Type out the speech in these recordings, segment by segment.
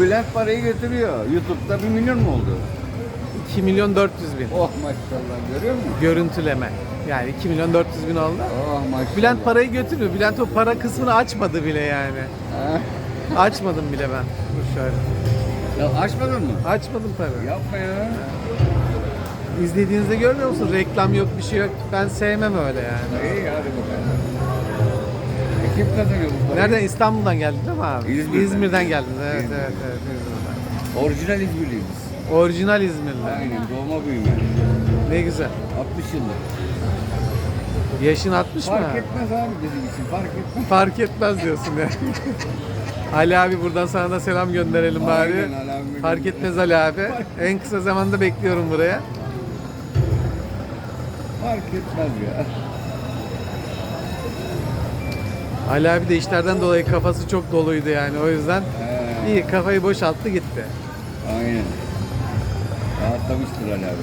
Bülent parayı götürüyor. YouTube'da bir milyon mu oldu? 2 milyon 400 bin. Oh maşallah görüyor musun? Görüntüleme. Yani 2 milyon 400 bin oldu. Oh maşallah. Bülent parayı götürmüyor. Bülent o para kısmını açmadı bile yani. Açmadım bile ben. Dur şöyle. Ya açmadın mı? Açmadım tabii. Yapma ya. İzlediğinizde görmüyor musun? Reklam yok, bir şey yok. Ben sevmem öyle yani. İyi hadi bakalım. Kim kazanıyor bu parayı? Nereden? İstanbul'dan geldin değil mi abi? İzmir'den. geldin. Evet, İzmir'den. evet, evet. İzmir'den. Orijinal İzmirliyiz. Orijinal İzmirli. Aynen doğma büyüme. Ne güzel. 60 yıllık. Yaşın 60 mı? Fark abi? etmez abi bizim için fark etmez. Fark etmez diyorsun ya. Ali abi buradan sana da selam gönderelim bari. Aynen, Ali abime Fark etmez Ali abi. En kısa zamanda bekliyorum buraya. Fark etmez ya. Ali abi de işlerden dolayı kafası çok doluydu yani o yüzden He, iyi kafayı boşalttı gitti. aynen. Rahatlamıştır Ali abi.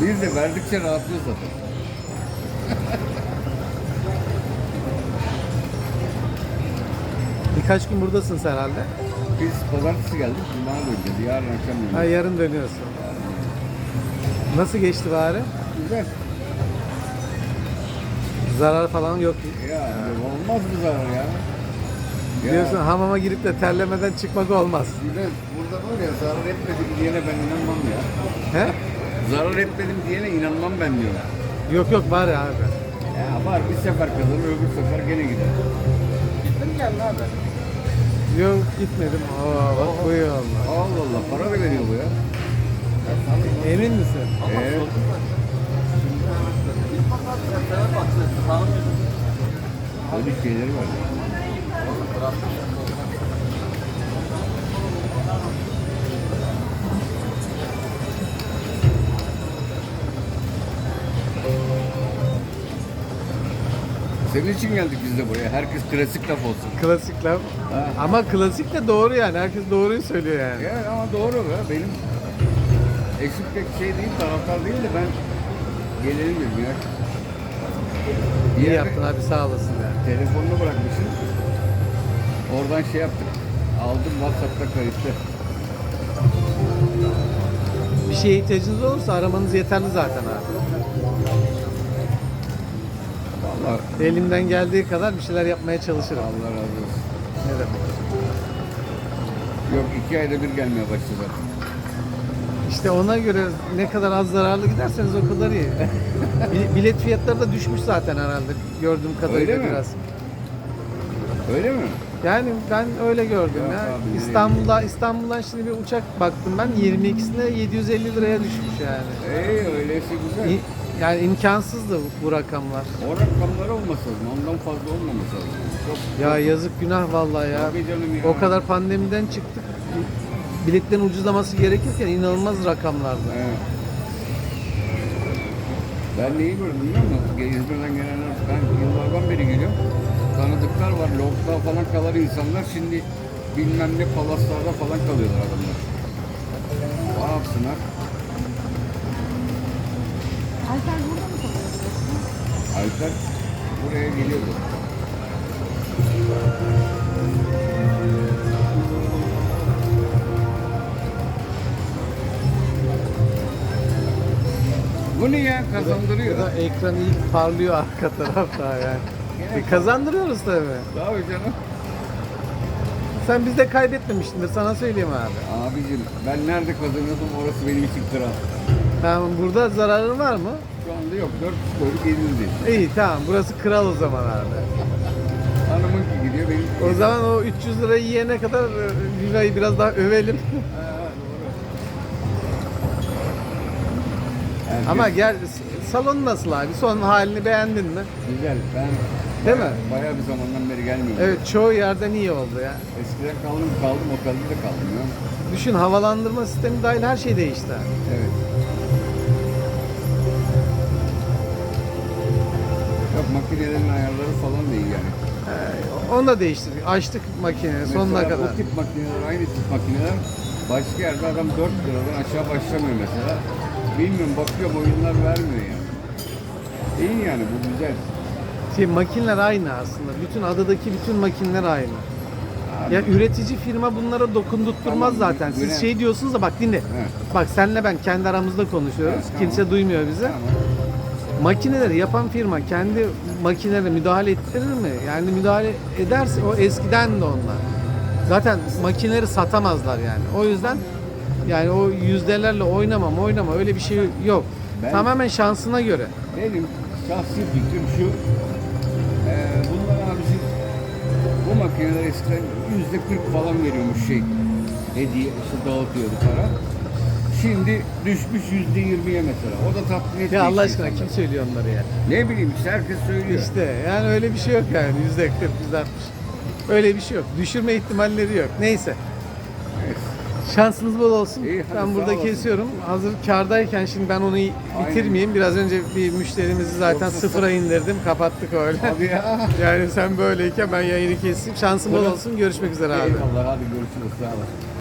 Biz de verdikçe rahatlıyor zaten. Birkaç gün buradasın sen herhalde. Biz pazartesi geldik, cuma döneceğiz. Yarın akşam Ha, döneceğiz. yarın dönüyorsun. Nasıl geçti bari? Güzel. Zarar falan yok. Ya olmaz mı zarar ya? Ya, Diyorsun hamama girip de terlemeden çıkmak olmaz. Güzel. Burada var ya zarar etmedim diyene ben inanmam ya. He? Zarar etmedim diyene inanmam ben diyor. Yok yok var ya abi. Ya var bir sefer kazanır öbür sefer gene gider. Gittin mi geldin abi? Yok gitmedim. Aa bak bu oldu. Allah Allah para da veriyor bu ya. Emin misin? Ee, öyle şeyleri var. Senin için geldik biz de buraya. Herkes klasik laf olsun. Klasik laf. Ha. Ama klasik de doğru yani. Herkes doğruyu söylüyor yani. Ya ama doğru ya. Benim eksik pek şey değil, taraftar değil de ben gelelim dedim ya. İyi yerde yaptın abi sağ olasın ya. Telefonunu bırakmışsın. Oradan şey yaptık. Aldım WhatsApp'ta kayıtlı. Bir şeye ihtiyacınız olursa aramanız yeterli zaten abi. Vallahi Elimden geldiği kadar bir şeyler yapmaya çalışırım. Allah razı olsun. Ne demek? Yok iki ayda bir gelmeye başladı zaten. İşte ona göre ne kadar az zararlı giderseniz o kadar iyi. Bi- Bilet fiyatları da düşmüş zaten herhalde gördüğüm kadarıyla Öyle mi? biraz. Öyle mi? Yani ben öyle gördüm Yok ya. abi, nereye İstanbul'da İstanbul'dan şimdi bir uçak baktım ben 22'sine 750 liraya düşmüş yani. Ee öyleyse güzel. İ- Yani imkansızdı bu rakamlar. O rakamlar olmasa lazım. Ondan fazla olmaması lazım. Çok, Ya yazık günah vallahi ya. Tabii canım ya. O kadar pandemiden çıktık. Biletlerin ucuzlaması gerekirken inanılmaz rakamlardı. Evet. Ben neyi gördüm biliyor musun? İzmir'den gelenler, ben yıllardan beri geliyorum. Tanıdıklar var, longda falan kalan insanlar şimdi bilmem ne palaslarda falan kalıyorlar adamlar. Ne yapsınlar? Alper burada mı kalıyorsun? Alper buraya geliyordu. Bu ne ya? Kazandırıyor. da ekran iyi parlıyor arka tarafta yani. E, kazandırıyoruz tabii. Tabii canım. Sen bizde kaybetmemiştindir sana söyleyeyim abi. Abicim ben nerede kazanıyordum orası benim için kral. Tamam burada zararın var mı? Şu anda yok. 400 koyduk 700 değil. İyi tamam burası kral o zaman abi. Hanımınki gidiyor benim. O zaman o 300 lirayı yiyene kadar e, Viva'yı biraz daha övelim. Herkes- Ama gel salon nasıl abi? Son halini beğendin mi? Güzel. Ben Değil bayağı, mi? bayağı bir zamandan beri gelmiyorum. Evet çoğu yerden iyi oldu ya. Eskiden kaldım kaldım otelde de kaldım ya. Düşün havalandırma sistemi dahil her şey değişti. Evet. Yok makinelerin ayarları falan da iyi yani. Ee, onu da değiştirdik. Açtık makineyi sonuna Mesela kadar. Bu tip makineler, aynı tip makineler başka yerde adam 4 liradan aşağı başlamıyor mesela. Bilmiyorum bakıyorum oyunlar vermiyor yani. İyi yani bu güzel. Şey, makineler aynı aslında. Bütün adadaki bütün makineler aynı. Ya üretici firma bunlara dokundurtturmaz Tamam, zaten. Siz öyle. şey diyorsunuz da bak dinle. Bak senle ben kendi aramızda konuşuyoruz. Evet, tamam. Kimse duymuyor bizi. Tamam. Makineleri yapan firma kendi makinelere müdahale ettirir mi? Yani müdahale ederse o eskiden de onlar. Zaten makineleri satamazlar yani. O yüzden yani o yüzdelerle oynamam oynama öyle bir şey yok. Ben- Tamamen şansına göre. Benim şahsi fikrim şu. Eee bunlar abisi bu makineler eskiden yüzde 40 falan veriyormuş şey. Hediye işte dağıtıyordu para. Şimdi düşmüş yüzde 20'ye mesela. O da tatmin etmiyor. Ya Allah aşkına kim söylüyor onları ya? Ne bileyim işte herkes söylüyor. İşte yani öyle bir şey yok yani yüzde 40 yüzde 60. Öyle bir şey yok. Düşürme ihtimalleri yok. Neyse. Şansınız bol olsun. İyi, hadi ben burada kesiyorum. Hazır kardayken şimdi ben onu bitirmeyeyim. Biraz önce bir müşterimizi zaten sıfıra indirdim. Kapattık öyle. Hadi ya. yani sen böyleyken ben yayını keseyim. Şansın bol olsun. Görüşmek üzere abi. Eyvallah hadi görüşürüz sağ olasın.